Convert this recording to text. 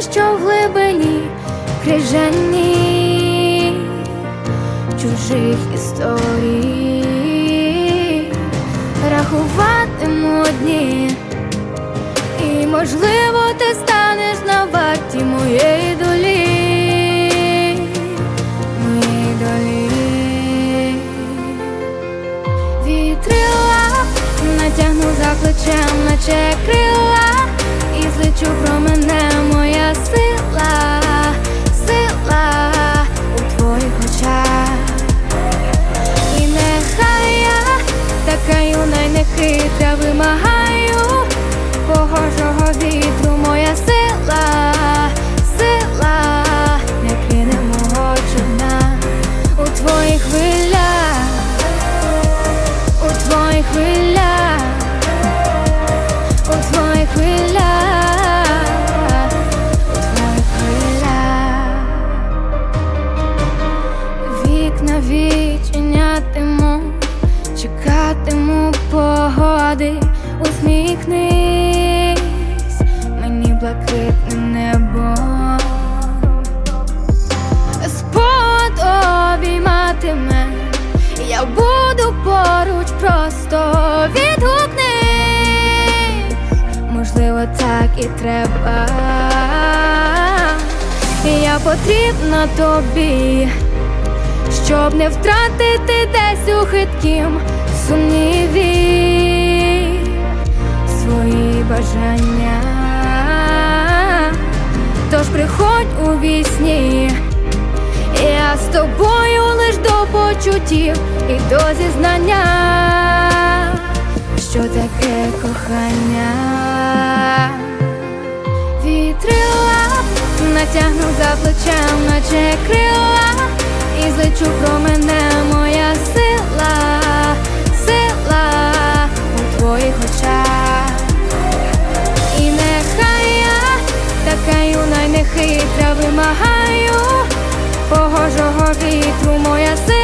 в глибині крижані чужих історій, рахуватиму дні, і можливо ти станеш на варті моєї долі, моєї долі. Вітрила натягну за плечем, наче крила, нехитра вимагаю мені блакитне небо. Спод обійматиме, я буду поруч, просто відгукнись Можливо, так і треба. Я потрібна тобі, щоб не втратити десь у хиткім сумніві свої бажання. Тож приходь у вісні. Я з тобою лиш до почуттів і до зізнання, що таке кохання, вітрила натягну за плечем, вимагаю погожого вітру моя сила.